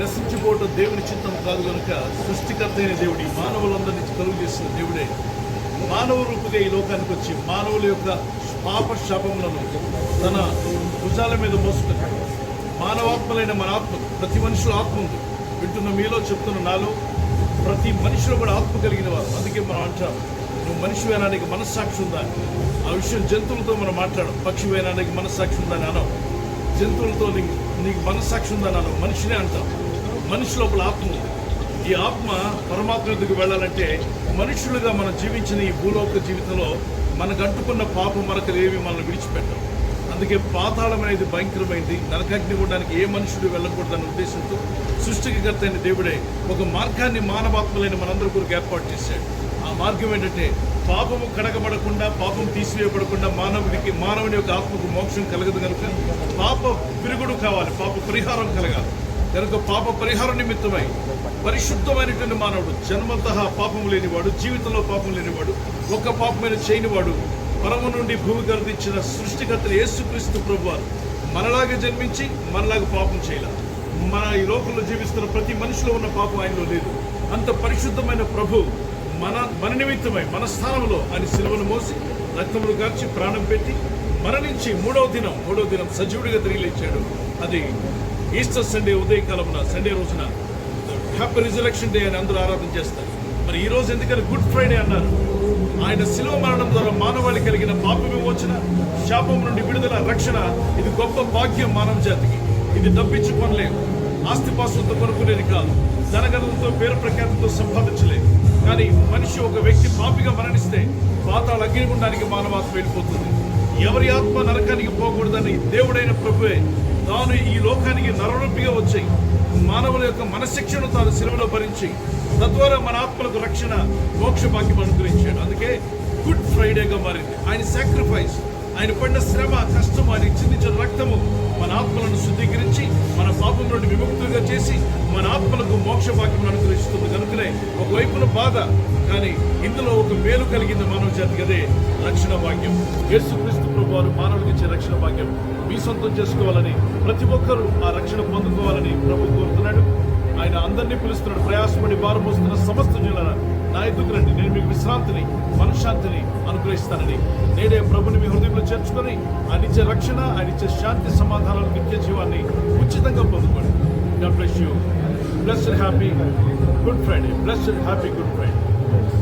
నశించిపోవటం దేవుని చిత్తం కాదు కనుక సృష్టికర్త అయిన దేవుడి మానవులందరినీ కలుగు చేసిన దేవుడే. మానవ రూపుగా ఈ లోకానికి వచ్చి మానవుల యొక్క పాప శాపములను తన భుజాల మీద మోసుకుని మానవాత్మలైన మన ఆత్మ ప్రతి మనుషుల ఆత్మ ఉంది. వింటున్న మీలో చెప్తున్న నాలో ప్రతి మనిషిలో కూడా ఆత్మ కలిగిన వారు. అందుకే మనం అంటాం నువ్వు మనిషి వేనానికి మనస్సాక్షి ఉందా? ఆ విషయం జంతువులతో మనం మాట్లాడం పక్షి వేనానికి మనస్సాక్షి ఉందా? అని అనం జంతువులతో నీకు నీకు మనస్సాక్షి ఉందని అన్నాను మనిషినే అంటాం. మనిషి లోపల ఆత్మ ఉంది. ఈ ఆత్మ పరమాత్మ వెళ్ళాలంటే మనుషులుగా మనం జీవించిన ఈ భూలోక జీవితంలో మనకు అంటుకున్న పాపం మరకలు ఏవి మనల్ని విడిచిపెట్టం అందుకే పాతాళం అనేది భయంకరమైంది. నరకాగ్ని ఉండడానికి ఏ మనుషుడు వెళ్ళకూడదన్న ఉద్దేశంతో సృష్టికర్త అయిన దేవుడే ఒక మార్గాన్ని మానవాత్మలైన మనందరి కొరకు ఏర్పాటు చేశాడు. ఆ మార్గం ఏంటంటే పాపము కడగబడకుండా పాపం తీసివేయబడకుండా మానవుడికి మానవుని యొక్క ఆత్మకు మోక్షం కలగదు కనుక పాప విరుగుడు కావాలి పాప పరిహారం కలగాలి. కనుక పాప పరిహార నిమిత్తమై పరిశుద్ధమైనటువంటి మానవుడు జన్మత పాపం లేనివాడు జీవితంలో పాపం లేనివాడు ఒక్క పాపమైన చేయనివాడు పరము నుండి భూమి గర్దించిన సృష్టికర్త యేసుక్రీస్తు ప్రభువారు మనలాగా జన్మించి మనలాగా పాపం చేయాల. మన ఈ లోకంలో జీవిస్తున్న ప్రతి మనిషిలో ఉన్న పాపం ఆయనలో లేదు. అంత పరిశుద్ధమైన ప్రభు మన మన నిమిత్తమై మన స్థానంలో ఆయన సిలువను మోసి రక్తములు గార్చి ప్రాణం పెట్టి మరణించి మూడవ దినం మూడవ దినం సజీవుడిగా తిరిగి లేచాడు. అది ఈస్టర్ సండే ఉదయకాలమున సండే రోజున హ్యాపీ రిజలక్షన్ డే అని అందరూ ఆరాధన చేస్తారు. మరి ఈ రోజు ఎందుకని గుడ్ ఫ్రైడే అన్నారు? ఆయన శిలువ మరణం ద్వారా మానవాళి కలిగిన పాప విమోచన శాపం నుండి విడుదల రక్షణ. ఇది గొప్ప భాగ్యం మానవ జాతికి. ఇది డబ్బించుకోనలేము ఆస్తిపాస్తులతో కొనుక్కునేది కాదు. ధనగతంతో పేరు ప్రఖ్యాతితో సంపాదించలేదు కానీ మనిషి ఒక వ్యక్తి పాపిగా మరణిస్తే పాతాళ అగ్నిగుండానికి మానవాత్మ వెళ్ళిపోతుంది. ఎవరి ఆత్మ నరకానికి పోకూడదని దేవుడైన ప్రభువే తాను ఈ లోకానికి నరరూపిగా వచ్చాయి మానవుల యొక్క మనశిక్షను తాను సిలువలో భరించి తద్వారా మన ఆత్మలకు రక్షణ మోక్ష భాగ్యం అనుగ్రహించాడు. అందుకే గుడ్ ఫ్రైడేగా మారింది. ఆయన సాక్రిఫైస్ ఆయన పడిన శ్రమ కష్టం ఆయన చిందించిన రక్తము మన ఆత్మలను శుద్ధీకరించి నుండి విముక్తులుగా చేసి మన ఆత్మలకు మోక్ష భాగ్యం అనుగ్రహిస్తుంది. కనుకనే ఒకవైపున బాధ కానీ ఇందులో ఒక మేలు కలిగింది మానవ జాతికి అదే రక్షణ భాగ్యం. యేసుక్రీస్తు ప్రభు వారు మానవుడికి ఇచ్చే రక్షణ భాగ్యం మీ సొంతం చేసుకోవాలని ప్రతి ఒక్కరూ ఆ రక్షణ పొందుకోవాలని ప్రభు కోరుతున్నాడు. ఆయన అందరినీ పిలుస్తున్నాడు. ప్రయాసపడి భారమోస్తున్న సమస్త జిల్లాల నా ఎదుగు రండి నేను మీకు విశ్రాంతిని మనశ్శాంతిని అనుగ్రహిస్తానని. నేడే ప్రభుని మీ హృదయంలో చేర్చుకొని ఆయన ఇచ్చే రక్షణ ఆయన ఇచ్చే శాంతి సమాధానాలు నిత్య జీవాన్ని ఉచిత bless you. Blessed happy Good Friday. Blessed happy Good Friday.